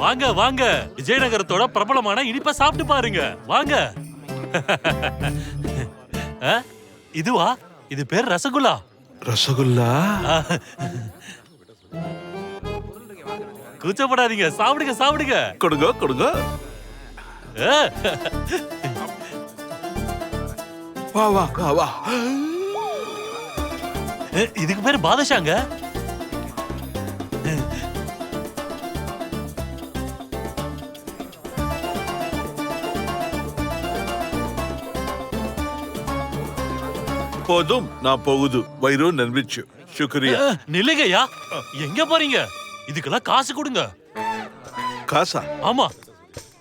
வாங்க வாங்க. விஜயநகரத்தோட பிரபலமான இனிப்பை சாப்பிட்டு பாருங்க. வாங்க. இதுவா? இது பேர் ரசகுல்லா. ரசகுல்லா. கூச்சப்படாதீங்க. சாப்பிடுங்க சாப்பிடுங்க. கொடுங்க கொடுங்க. வா வா வா வா. இதுக்கு பேர் பாதுஷாங்க. போதும் நான் போகுது. வயிறு நன்பிச்சு சுக்ரியா. ஆ, நில்லுங்கய்யா. எங்க போறீங்க? இதுக்கெல்லாம் காசு கொடுங்க. காசா? ஆமா.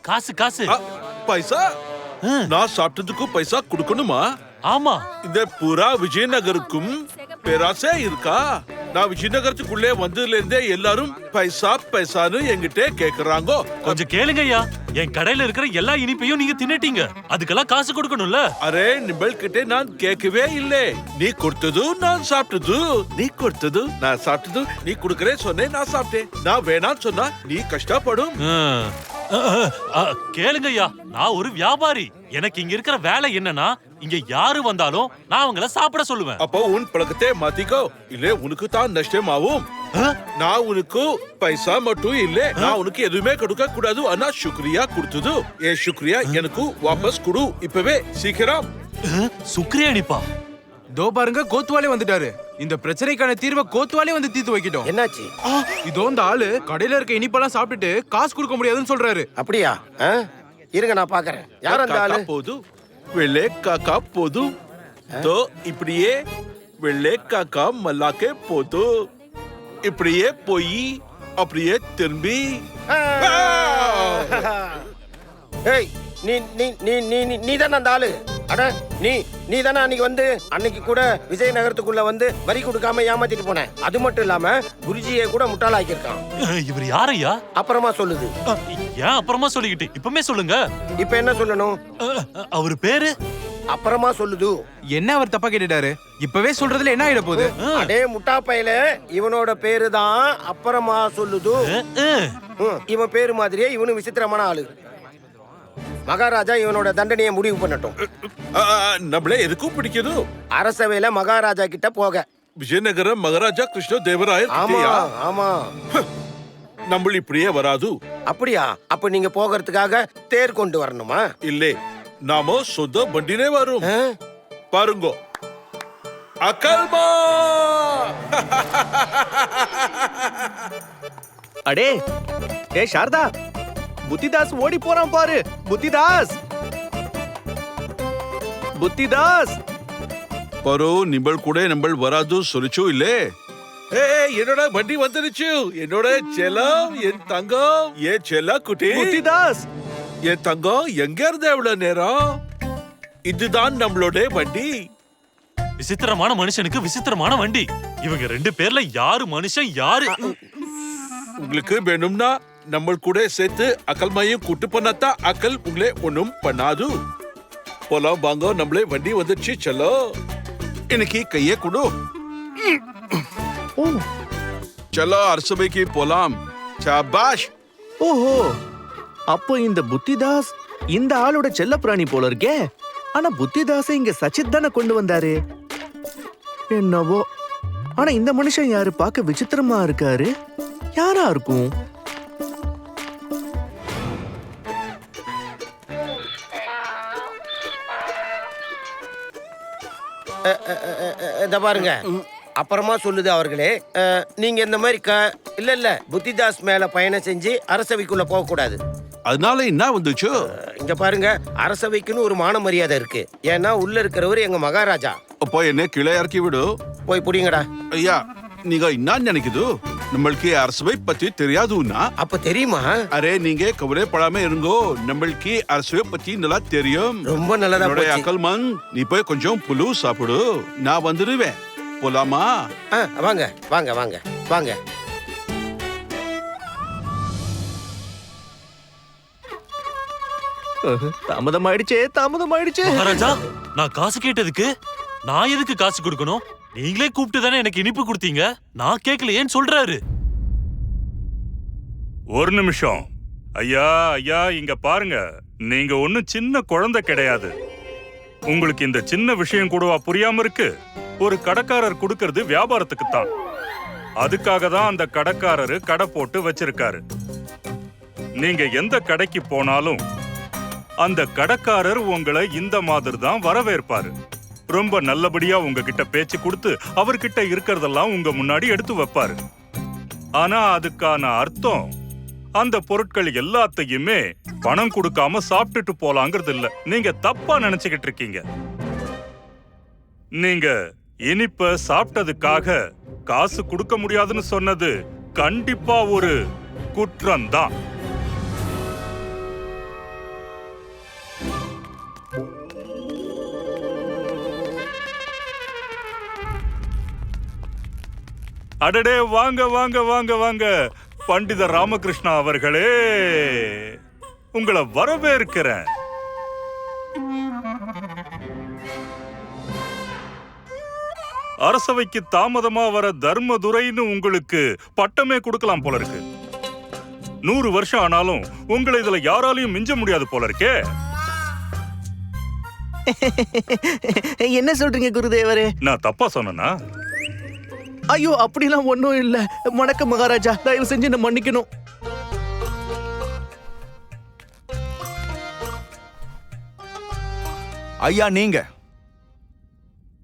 காசு காசு. ஆ, பைசா? நான் சாப்பிட்டதுக்கு பைசா கொடுக்கணுமா? ஆமா. இந்த புறா விஜயநகருக்கும் பேராசே இருக்கா? நான் விஜயநகரத்துக்குள்ளே வந்ததுல இருந்தே எல்லாரும் பைசா பைசான்னு என்கிட்ட கேக்குறாங்க. கொஞ்சம் கேளுங்கய்யா. என் கடையில இருக்கிற எல்லா இனிப்பையும் நீங்க தின்னுட்டீங்க. அதுக்கெல்லாம் காசு கொடுக்கணும்ல. அரே நிம்பல் கிட்ட நான் கேட்கவே இல்லை. நீ கொடுத்தது நான் சாப்பிட்டது நீ கொடுத்தது நான் சாப்பிட்டது நீ கொடுக்கறே சொன்னேன் நான் சாப்பிட்டேன். நான் வேணாம்னு சொன்னா நீ கஷ்டப்படும். ஆ, கேளுங்கய்யா. நான் ஒரு வியாபாரி. எனக்கு இங்க இருக்கிற வேலை என்னன்னா இங்க யாரு வந்தாலும் நான் அவங்கள சாப்பிட சொல்லுவேன். அப்போ உன் பழக்கத்தை மாத்திக்கோ. இல்ல உனக்கு தான் நஷ்டமாகும் ஆ, நான் உனக்கு பைசா மட்டும் இல்ல நான் உனக்கு எதுவுமே கொடுக்க கூடாது. ஆனா சுக்ரியா கொடுத்தது. ஏ சுக்ரியா எனக்கு வாபஸ் கொடு. இப்பவே சீக்கிரம். சுக்ரியா இனிப்பா தோ பாருங்க கோத்துவாலே வந்துட்டாரு. இந்த பிரச்சனைக்கான தீர்வை கோத்துவாலே வந்து தீர்த்து வைக்கிட்டோம். என்னாச்சு? இதோ இந்த ஆளு கடையில இருக்க இனிப்பெல்லாம் சாப்பிட்டுட்டு காசு கொடுக்க முடியாதுன்னு சொல்றாரு. அப்படியா? ஆ? இருங்க நான் பாக்குறேன். யார் அந்த ஆளு? போதும் வெள்ளை காக்கா போதும் தோ இப்படியே வெள்ளை காக்கா மல்லாக்கே போதும் இப்படியே போய் அப்படியே திரும்பி. ஏய் நீ நீ நீ நீ நீ நீ தானே அந்த ஆளு? அட நீ நீ தானே அன்னைக்கு வந்து அன்னைக்கு கூட விஜயநகரத்துக்குள்ள வந்து வரி கொடுக்காம ஏமாத்திட்டு போனேன் அது மட்டும் இல்லாம குருஜியை கூட முட்டாளாக்கியிருக்கான். ஆ, இவர் யாரையா அப்புறமா சொல்லுது. ஏன் அப்புறமா சொல்லிக்கிட்டு? இப்பமே சொல்லுங்க. இப்ப என்ன சொல்லணும்? அவர் பேரு? அப்புறமா சொல்லுது. என்ன அவர் தப்பா கேட்டுட்டாரு? இப்பவே சொல்றதுல என்ன ஆயிட போகுது? அடே முட்டா பையல இவனோட பேரு தான் அப்புறமா சொல்லுது. இவன் பேரு மாதிரியே இவனு விசித்திரமான ஆளு. மகாராஜா இவனோட தண்டனையை முடிவு பண்ணட்டும். நம்மளே எதுக்கும் பிடிக்குது? அரசவையில மகாராஜா கிட்ட போக. விஜயநகர மகாராஜா கிருஷ்ண தேவராயர் ஆமா? ஆமா. நம்ம இப்படியே வராது. அப்படியா? அப்ப நீங்க போகிறதுக்காக தேர் கொண்டு வரணுமா? இல்லே நாம சொந்த வண்டினே வரும்? பாருங்க. அக்கல்மா! அடே ஏ சாரதா. புத்திதாஸ் ஓடி போறான் பாரு. புத்திதாஸ்! புத்திதாஸ்! பரோ நிம்பள் கூட நிம்பள் வராது சொல்லிச்சோ இல்லே? ஏய் என்னோட வண்டி வந்துருச்சு. என்னோட செல்லம் என் தங்கம். என் செல்ல குட்டி? புத்திதாஸ்! என் தங்கம் எங்க இருந்த இவ்வளவு நேரம்? இதுதான் நம்மளோட வண்டி. விசித்திரமான மனுஷனுக்கு விசித்திரமான வண்டி. இவங்க ரெண்டு பேர்ல யாரு மனுஷன் யாரு? உங்களுக்கு வேணும்னா நம்ம கூட சேர்த்து அக்கல்மையும் கூட்டு பண்ணாதான் அக்கல் உங்களே ஒண்ணும் பண்ணாது. போலாம் வாங்க நம்மளே வண்டி வந்துருச்சு செல்லோ. இன்னைக்கு கையே கொடு. செல்லோ அரசபைக்கு போலாம். சாபாஷ். ஓஹோ. அப்போ இந்த புத்திதாஸ் இந்த ஆளோட செல்ல பிராணி போல இருக்கே. ஆனா புத்திதாஸை இங்க சச்சித் தானே கொண்டு வந்தாரு? என்னவோ. ஆனா இந்த மனுஷன் யாரு? பார்க்க விசித்திரமா இருக்காரு. யாரா இருக்கும்? இத பாருங்க. அப்புறமா சொல்லுது அவர்களே நீங்க இந்த மாதிரி க இல்ல இல்ல புத்திதாஸ் மேல பயணம் செஞ்சு அரசவைக்குள்ள போக கூடாது. அதனால என்ன வந்துச்சு? இங்க பாருங்க அரசவைக்குன்னு ஒரு மான மரியாதை இருக்கு. ஏன்னா உள்ள இருக்கிறவர் எங்க மகாராஜா. அப்போ என்ன கீழே இறக்கி விடு. போய் புடிங்கடா. ஐயா நீங்க என்ன நினைக்குது? நம்மளுக்கு அரசவை பத்தி தெரியாதுன்னா? அப்ப தெரியுமா? அரே நீங்க கவலைப்படாம இருங்கோ. நம்மளுக்கு அரசவை பத்தி நல்லா தெரியும். ரொம்ப நல்லதா என்னுடைய போச்சு. அக்கல்மன் நீ போய் கொஞ்சம் புழு சாப்பிடு. நான் வந்துடுவேன் போலாமா? ஆ, வாங்க வாங்க வாங்க வாங்க. தாமதம் ஆயிடுச்சே தாமதம் ஆயிடுச்சே மகாராஜா நான் காசு கேட்டதுக்கு நான் எதுக்கு காசு கொடுக்கணும்? நீங்களே கூப்பிட்டு தானே எனக்கு இனிப்பு கொடுத்தீங்க? நான் கேட்கல ஏன் சொல்றாரு? ஒரு நிமிஷம். ஐயா ஐயா இங்க பாருங்க. நீங்க ஒன்னும் சின்ன குழந்தை கிடையாது. உங்களுக்கு இந்த சின்ன விஷயம் கூடவா புரியாம இருக்கு? ஒரு கடைக்காரர் கொடுக்கறது வியாபாரத்துக்கு தான் அதுக்காக தான் அந்த கடைக்காரரு கடை போட்டு வச்சிருக்காரு. நீங்க எந்த கடைக்கு போனாலும் அந்த கடைக்காரர் உங்களை இந்த மாதிரி தான் வரவேற்பாரு. ரொம்ப நல்லபடியா உங்ககிட்ட பேச்சு கொடுத்து அவர்கிட்ட இருக்கிறதெல்லாம் உங்க முன்னாடி எடுத்து வைப்பாரு. ஆனா அதுக்கான அர்த்தம் அந்த பொருட்கள் எல்லாத்தையுமே பணம் கொடுக்காம சாப்பிட்டுட்டு போலாங்கிறது இல்ல நீங்க தப்பா நினைச்சுக்கிட்டு இருக்கீங்க. நீங்க இனிப்ப சாப்பிட்டதுக்காக காசு கொடுக்க முடியாதுன்னு சொன்னது கண்டிப்பா ஒரு குற்றம்தான் அடடே வாங்க வாங்க வாங்க வாங்க. பண்டித ராமகிருஷ்ணா அவர்களே உங்களை வரவேற்கிறேன். அரசவைக்கு தாமதமா வர தர்மதுரைன்னு உங்களுக்கு பட்டமே கொடுக்கலாம் போல இருக்கு. நூறு வருஷம் ஆனாலும் உங்களை இதுல யாராலையும் மிஞ்ச முடியாது போல இருக்கே. என்ன சொல்றீங்க குருதேவரே? நான் தப்பா சொன்னேனா? ஐயோ அப்படிலாம் ஒன்றும் இல்ல. வணக்கம் மகாராஜா தயவு செஞ்சு என்ன மன்னிக்கணும். ஐயா நீங்க.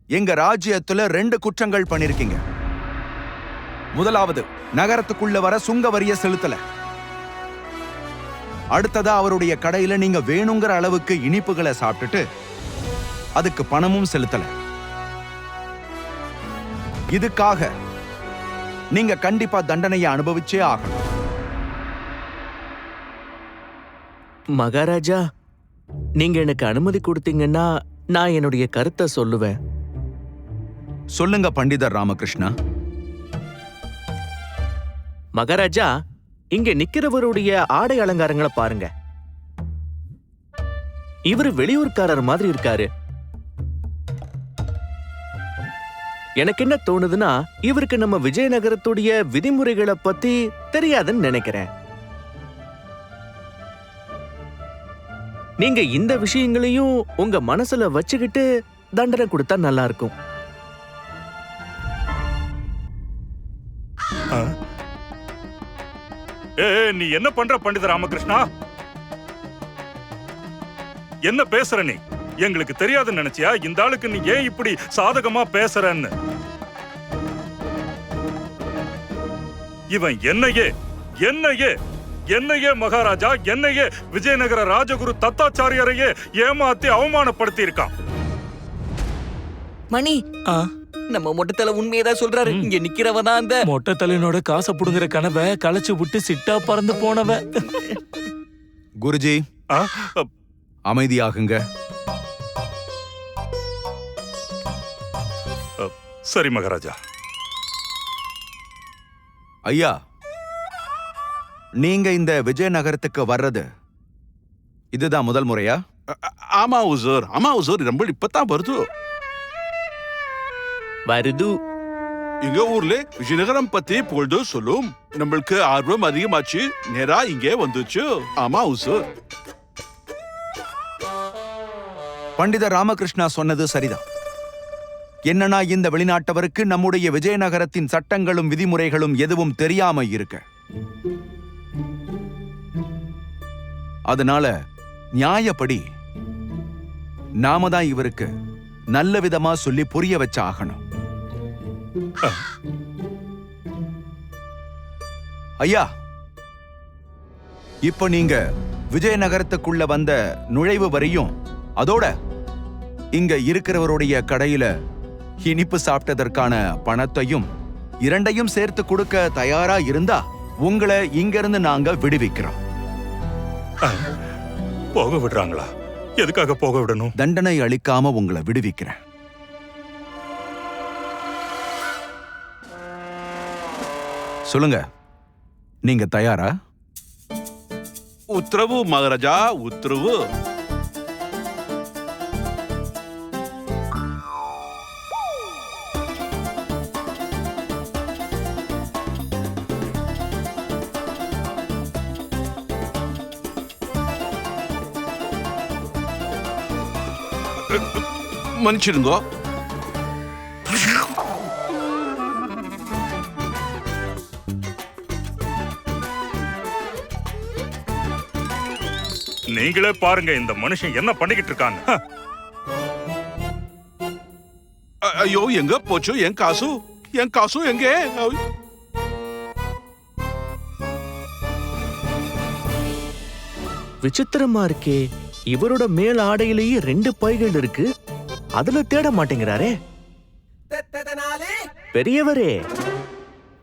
எங்க ராஜ்யத்துல ரெண்டு குற்றங்கள் பண்ணிருக்கீங்க. முதலாவது நகரத்துக்குள்ள வர சுங்க வரிய செலுத்தல. அடுத்ததா அவருடைய கடையில நீங்க வேணுங்கிற அளவுக்கு இனிப்புகளை சாப்பிட்டுட்டு அதுக்கு பணமும் செலுத்தலை. இதுக்காக நீங்க கண்டிப்பா தண்டனையை அனுபவிச்சே ஆகணும். மகாராஜா நீங்க எனக்கு அனுமதி கொடுத்தீங்கன்னா நான் என்னுடைய கருத்தை சொல்லுவேன். சொல்லுங்க பண்டிதர் ராமகிருஷ்ணா. மகாராஜா இங்க நிக்கிறவருடைய ஆடை அலங்காரங்களை பாருங்க. இவர் வெளியூர்காரர் மாதிரி இருக்காரு. எனக்கு என்ன தோணுதுன்னா இவருக்கு நம்ம விஜயநகரத்துடைய விதிமுறைகளை பத்தி தெரியாதுன்னு நினைக்கிறேன். நீங்க இந்த விஷயங்களையும் உங்க மனசுல வச்சுக்கிட்டு தண்டனை கொடுத்தா நல்லா இருக்கும் ஏ நீ என்ன பண்ற பண்டித ராமகிருஷ்ணா? என்ன பேசுற நீ? எங்களுக்கு தெரியாதுன்னு நினைச்சியா? இந்த ஆளுக்கு நீ ஏன் இப்படி சாதகமா பேசுறன்னு? இவன் என்னையே என்னையே என்னையே மகாராஜா என்னையே விஜயநகர ராஜகுரு தத்தாச்சாரியரையே ஏமாத்தி அவமானப்படுத்தி இருக்கான் மணி நம்ம மொட்டத்தல உண்மையதான் சொல்றாரு. இங்க நிக்கிறவன் தான் அந்த? மொட்டை தலையனோட காசை புடுங்குற கனவை களைச்சு விட்டு சிட்டா பறந்து போனவ. குருஜி ஆ, அமைதியாகுங்க. சரி மகாராஜா. ஐயா நீங்க இந்த விஜயநகரத்துக்கு வர்றது இதுதான் முதல் முறையா? ஆமா உசூர். ஆமா உசூர். நம்ம இப்பதான் வருது. வருது. எங்க ஊர்ல விஜயநகரம் பத்தி பொழுது சொல்லும். நம்மளுக்கு ஆர்வம் அதிகமாச்சு. நேரா இங்கே வந்துச்சு. ஆமா உசூர். பண்டிதர் ராமகிருஷ்ணா சொன்னது சரிதான். என்னன்னா இந்த வெளிநாட்டவருக்கு நம்முடைய விஜயநகரத்தின் சட்டங்களும் விதிமுறைகளும் எதுவும் தெரியாம இருக்க. அதனால நியாயப்படி நாம தான் இவருக்கு நல்ல விதமா சொல்லி புரிய வச்ச ஆகணும் ஐயா இப்ப நீங்க விஜயநகரத்துக்குள்ள வந்த நுழைவு வரையும் அதோட இங்க இருக்கிறவருடைய கடையில இனிப்பு சாப்பிட்டதற்கான பணத்தையும் இரண்டையும் சேர்த்து கொடுக்க தயாரா இருந்தா உங்களை இங்கிருந்து நாங்க விடுவிக்கிறோம். போக விடுறாங்களா? எதுக்காக போக விடணும்? தண்டனை அளிக்காம உங்களை விடுவிக்கிறேன். சொல்லுங்க. நீங்க தயாரா? உத்தரவு மகாராஜா உத்தரவு. மன்னிச்சிடுங்க. நீங்களே பாருங்க இந்த மனுஷன் என்ன பண்ணிக்கிட்டு இருக்காங்க ஐயோ எங்க போச்சு? என் காசு? என் காசு எங்க? விசித்திரமா இருக்கே. இவரோட மேல் ஆடையிலேயே ரெண்டு பைகள் இருக்கு. அதுல தேட மாட்டேங்கிறாரே. பெரியவரே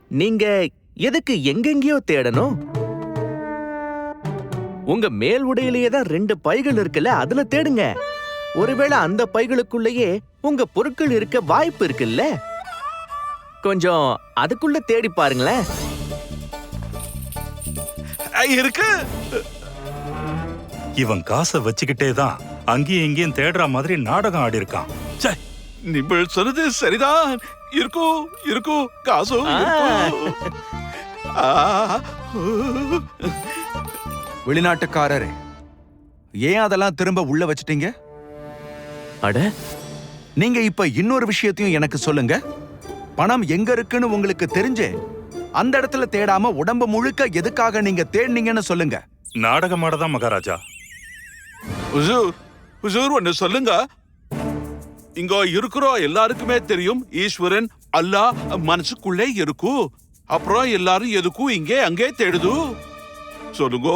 நீங்க எதுக்கு எங்கெங்கேயோ தேடணும்? உங்க மேல் உடையிலேயே தான் ரெண்டு பைகள் இருக்குல்ல அதுல தேடுங்க. ஒருவேளை அந்த பைகளுக்குள்ளேயே உங்க பொருட்கள் இருக்க வாய்ப்பு இருக்குல்ல? கொஞ்சம் அதுக்குள்ள தேடி பாருங்களேன். இருக்கு. இவன் காசை வச்சுக்கிட்டே தான் அங்கேயும் இங்கேயும் தேடுற மாதிரி நாடகம் ஆடி இருக்கான். ச்சே, நீங்கள் சொன்னது சரிதான். இருக்கும் இருக்கும் காசு இருக்கும். ஆ, வெளிநாட்டுக்காரரே ஏன் அதெல்லாம் திரும்ப உள்ள வச்சிட்டீங்க? அட. நீங்க இப்ப இன்னொரு விஷயத்தையும் எனக்கு சொல்லுங்க. பணம் எங்க இருக்குன்னு உங்களுக்கு தெரிஞ்சு அந்த இடத்துல தேடாம உடம்பு முழுக்க எதுக்காக நீங்க தேடினீங்கன்னு சொல்லுங்க. நாடகம் ஆடதான் மகாராஜா. ஹுசூர் ஹுசூர் ஒண்ணு சொல்லுங்க. இங்க இருக்கிறோம் எல்லாருக்குமே தெரியும் ஈஸ்வரன் அல்லாஹ் மனசுக்குள்ளே இருக்கும் அப்புறம் எல்லாரும் எதுக்கும் இங்கே அங்கே தேடுது? சொல்லுங்க.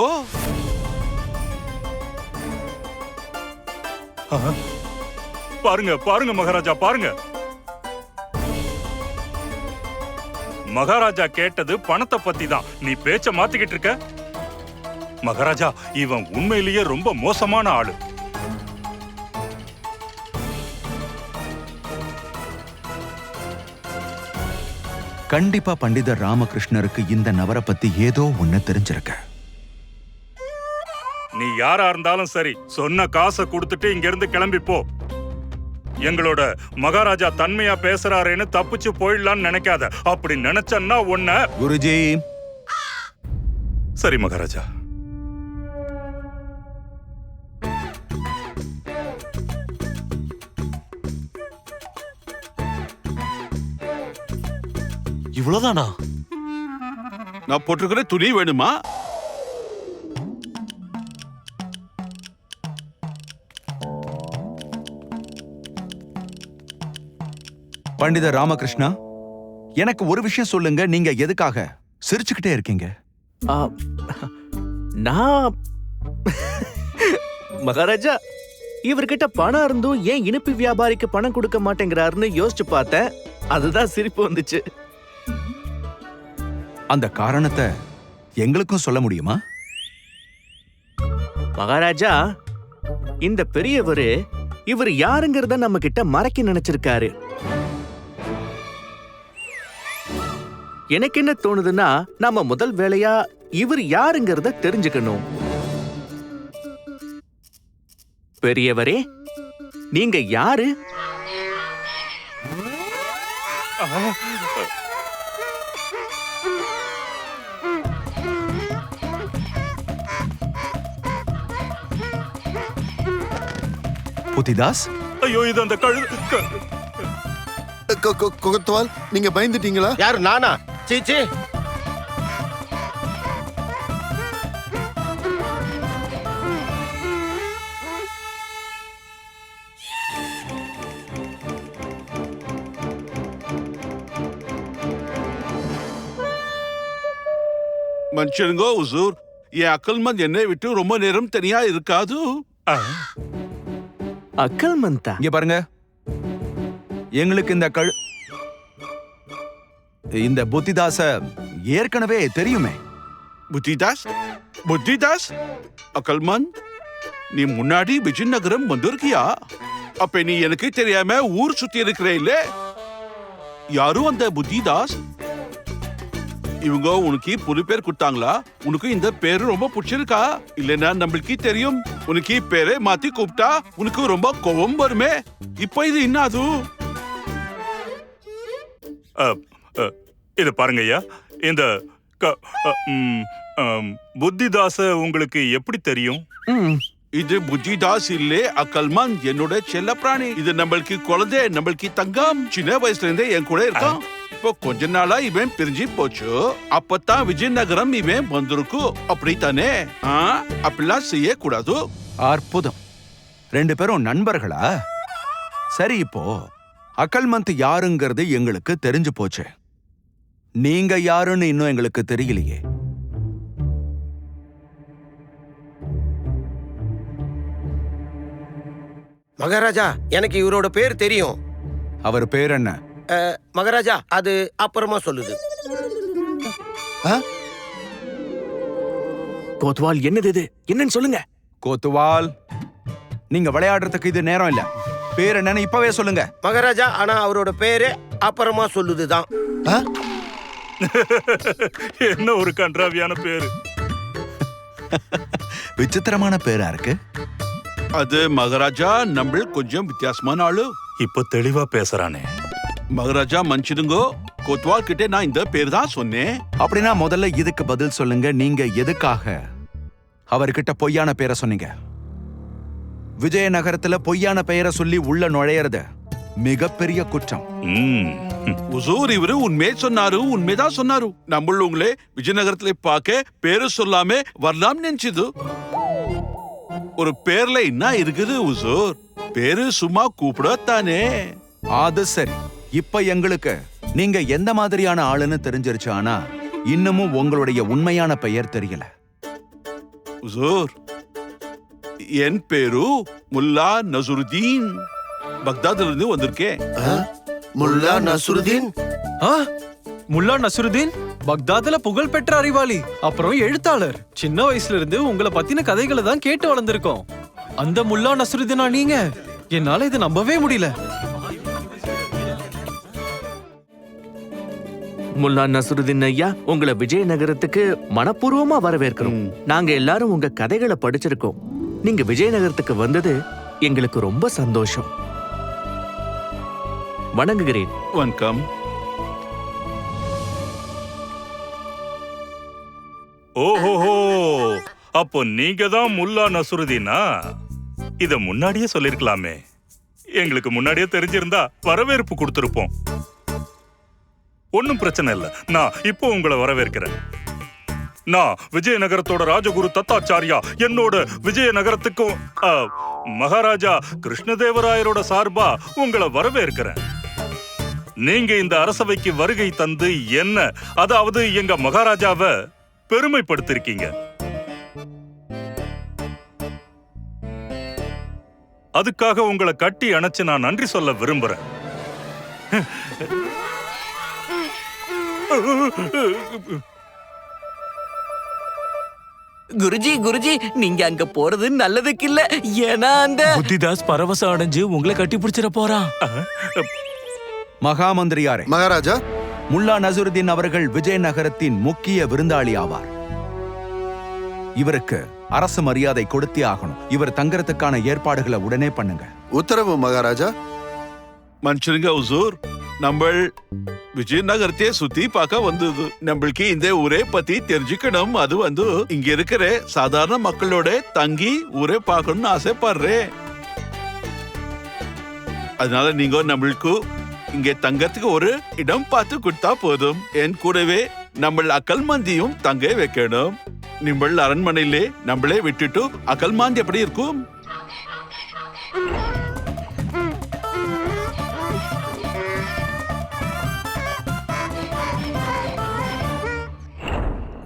பாருங்க பாருங்க மகாராஜா பாருங்க. மகாராஜா கேட்டது பணத்தை பத்தி தான் நீ பேச்ச மாத்திக்கிட்டு இருக்க? மகாராஜா இவன் உண்மையிலேயே ரொம்ப மோசமான ஆளு. கண்டிப்பா பண்டிதர் ராமகிருஷ்ணருக்கு இந்த நபரை பத்தி ஏதோ ஒண்ணு தெரிஞ்சிருக்க. நீ யாரா இருந்தாலும் சரி சொன்ன காசை கொடுத்துட்டு இங்க இருந்து கிளம்பி போ. எங்களோட மகாராஜா தன்மையா பேசுறாருன்னு தப்பிச்சு போயிடலாம்னு நினைக்காத. அப்படி நினைச்சன்னா உன்ன குருஜி. சரி மகாராஜா. இவ்வளவுதானா? நான் போட்டிருக்கிற துணி வேணுமா? பண்டிதர் ராமகிருஷ்ணா எனக்கு ஒரு விஷயம் சொல்லுங்க நீங்க எதுக்காக சிரிச்சுக்கிட்டே இருக்கீங்க? ஆ, நான் மகாராஜா இவர்கிட்ட பணம் இருந்தும் ஏன் இனிப்பு வியாபாரிக்கு பணம் கொடுக்க மாட்டேங்கிறாருன்னு யோசிச்சு பார்த்தேன். அதுதான் சிரிப்பு வந்துச்சு. அந்த காரணத்தை எங்களுக்கும் சொல்ல முடியுமா? மகாராஜா இந்த பெரியவரு இவர் யாருங்கிறத நம்ம கிட்ட மறைக்க நினைச்சிருக்காரு. எனக்கு என்ன தோணுதுன்னா நாம முதல் வேலையா இவர் யாருங்கிறத தெரிஞ்சுக்கணும். பெரியவரே நீங்க யாரு? புத்திதாஸ் ஐயோ இது அந்த கழு க- கொகத்வால் நீங்க பயந்துட்டீங்களா? யாரு நானா? சீச்சி மனுஷனுங்க ஹுசூர். என் அக்கல்மந்த் என்னை விட்டு ரொம்ப நேரம் தனியா இருக்காது. அக்கல் மந்தா. இங்க பாருங்க. எங்களுக்கு இந்த கழு இந்த புத்திதாச ஏற்கனவே தெரியுமே. புத்திதாஸ்? புத்திதாஸ்? அக்கல்மந்த் நீ முன்னாடி விஜயநகரம் வந்திருக்கியா? அப்ப நீ எனக்கு தெரியாம ஊர் சுத்தி இருக்கிற இல்ல? யாரும் அந்த புத்திதாஸ்? இவங்க உனக்கு புது பேர் கொடுத்தாங்களா? உனக்கு இந்த பேரு ரொம்ப பிடிச்சிருக்கா? இல்லைன்னா நம்மளுக்கு தெரியும். உனக்கு பேரே மாத்தி கூப்பிட்டா உனக்கு ரொம்ப கோபம் வருமே. இப்ப இது என்னது அ, அ, இது பாருங்க ஐயா. இந்த புத்திதாச உங்களுக்கு எப்படி தெரியும்? இது புஜிதாஸ் இல்லே அக்கல்மான் என்னோட செல்ல பிராணி. இது நம்மளுக்கு குழந்தை நம்மளுக்கு தங்கம். சின்ன வயசுல இருந்தே என் கூட இருக்கான். இப்போ கொஞ்ச நாளா இவன் பிரிஞ்சு போச்சு. அப்பதான் விஜயநகரம் இவன் வந்திருக்கும் அப்படித்தானே? ஆ, அப்படிலாம் செய்யக்கூடாது. அற்புதம். ரெண்டு பேரும் நண்பர்களா? சரி இப்போ அகல்மந்த் யாருங்கிறது எங்களுக்கு தெரிஞ்சு போச்சு. நீங்க யாருன்னு இன்னும் எங்களுக்கு தெரியலையே. மகாராஜா எனக்கு இவரோட பேர் தெரியும். அவர் பேர் என்ன? மகாராஜா அது அப்புறமா சொல்லுது. கோத்வால் என்னது இது? என்னன்னு சொல்லுங்க. கோத்துவால் நீங்க விளையாடுறதுக்கு இது நேரம் இல்ல. பேர் என்னன்னு இப்பவே சொல்லுங்க. மகாராஜா ஆனா அவரோட பேரு அப்புறமா சொல்லுதுதான். என்ன ஒரு கன்றாவியான பேரு? விசித்திரமான பேரா இருக்கு? அது மகாராஜா நம்ம கொஞ்சம் வித்தியாசமான ஆளு. இப்ப தெளிவா பேசுறானே. மகாராஜா மன்னிச்சிடுங்கோ. கோத்வால் கிட்ட நான் இந்த பேர் தான் சொன்னேன். அப்படின்னா முதல்ல இதுக்கு பதில் சொல்லுங்க. நீங்க எதுக்காக அவர்கிட்ட பொய்யான பேரை சொன்னீங்க? விஜயநகரத்துல பொய்யான பெயரை சொல்லி உள்ள நுழையறது மிகப்பெரிய குற்றம். உசூர் இவரு உண்மையே சொன்னாரு. உண்மைதான் சொன்னாரு. நம்ம உங்களே விஜயநகரத்துல பார்க்க பேரு சொல்லாம வரலாம் நினைச்சது. ஒரு பேர்ல என்ன இருக்குது உசூர்? பேரு சும்மா கூப்பிடத்தானே. அது சரி. இப்ப எங்களுக்கு நீங்க எந்த மாதிரியான ஆளுன்னு தெரிஞ்சிருச்சு ஆனா இன்னமும் உங்களுடைய உண்மையான பெயர் தெரியல. உசூர் என் பேரு முல்லா நசுருதீன். பக்தாத்ல இருந்து வந்திருக்கேன் முல்லா நசுருதீன்? ஆ? முல்லா நசுருதீன் பக்தாதுல புகழ் பெற்ற அறிவாளி அப்புறம் எழுத்தாளர். சின்ன வயசுல இருந்து உங்களை பத்தின கதைகளை தான் கேட்டு வளர்ந்திருக்கோம். அந்த முல்லா நசுருதீனா நீங்க? என்னால இதை நம்பவே முடியல. முல்லா நசுருதீன் ஐயா உங்களை விஜயநகரத்துக்கு மனப்பூர்வமா வரவேற்கிறோம். நாங்க எல்லாரும் உங்க கதைகளை படிச்சிருக்கோம். நீங்க விஜயநகரத்துக்கு வந்தது எங்களுக்கு ரொம்ப சந்தோஷம். வணங்குகிறேன். வணக்கம். ஓஹோஹோ! அப்போ நீங்க தான் முல்லா நசுருதீனா? இத முன்னாடியே சொல்லிருக்கலாமே. எங்களுக்கு முன்னாடியே தெரிஞ்சிருந்தா வரவேற்பு கொடுத்திருப்போம். ஒன்றும் பிரச்சனை இல்ல. நான் இப்போ உங்களை வரவேற்கிறேன். நான் விஜயநகரத்தோட ராஜகுரு தத்தாச்சாரியா என்னோட விஜயநகரத்துக்கும் மகாராஜா கிருஷ்ணதேவராயரோட சார்பா உங்களை வரவேற்கிறேன். நீங்க இந்த அரசவைக்கு வருகை தந்து என்ன அதாவது எங்க மகாராஜாவை பெருமைப்படுத்திருக்கீங்க. அதுக்காக உங்களை கட்டி அணைச்சு நான் நன்றி சொல்ல விரும்புறேன். குருஜி குருஜி நீங்க அங்க போறது நல்லதுக்கு இல்ல. ஏன்னா அந்த புத்திதாஸ் பரவசம் அடைஞ்சு உங்களை கட்டி பிடிச்சிட போறான் மகாமந்திரியாரே மகாராஜா. முல்லா நசுருதீன் அவர்கள் விஜயநகரத்தின் முக்கிய விருந்தாளி ஆவார். இவருக்கு அரசு மரியாதை கொடுத்தே ஆகணும். இவர் தங்கறதுக்கான ஏற்பாடுகளை உடனே பண்ணுங்க. உத்தரவு மகாராஜா. மனுஷருங்க உசூர் நம்ம விஜயநகரத்தையே சுத்தி பார்க்க வந்தது. நம்மளுக்கு இந்த ஊரை பத்தி தெரிஞ்சுக்கணும். அது வந்து இங்க இருக்கிற சாதாரண மக்களோட தங்கி ஊரை பார்க்கணும்னு ஆசைப்படுறேன் அதனால நீங்க நம்மளுக்கு இங்க தங்கறதுக்கு ஒரு இடம் பார்த்து கொடுத்தா போதும். என் கூடவே நம்ம அக்கல்மாந்தியும் தங்க வைக்கணும். நிம்பள் அரண்மனையிலே நம்மளே விட்டுட்டு அகல்மாந்தி எப்படி இருக்கும்?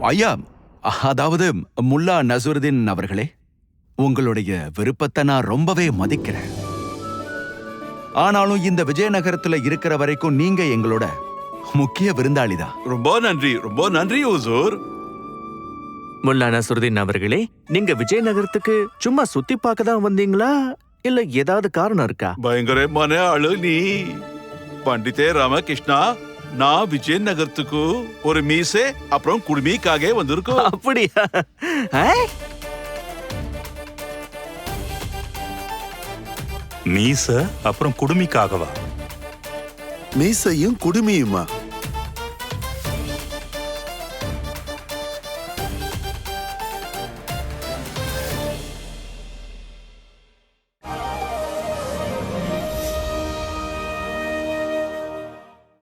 ஐயா அதாவது முல்லா நசுருதீன் அவர்களே உங்களுடைய விருப்பத்தை நான் ரொம்பவே மதிக்கிறேன். ஆனாலும் இந்த விஜயநகரத்துல இருக்கிற வரைக்கும் நீங்க எங்களோட முக்கிய விருந்தாளிதான் ரொம்ப நன்றி ரொம்ப நன்றி உசூர் முல்லா நசுருதீன் அவர்களே நீங்க விஜயநகரத்துக்கு சும்மா சுத்தி பார்க்க தான் வந்தீங்களா? இல்ல ஏதாவது காரணம் இருக்கா? பயங்கரமான ஆளு நீ. பண்டிதே ராமகிருஷ்ணா நான் விஜயநகரத்துக்கு ஒரு மீசே அப்புறம் குடுமிக்காக வந்திருக்கோம். அப்படியா? ஆ? மீச அப்புறம் குடுமிக்காகவா? மீசையும் குடுமியுமா?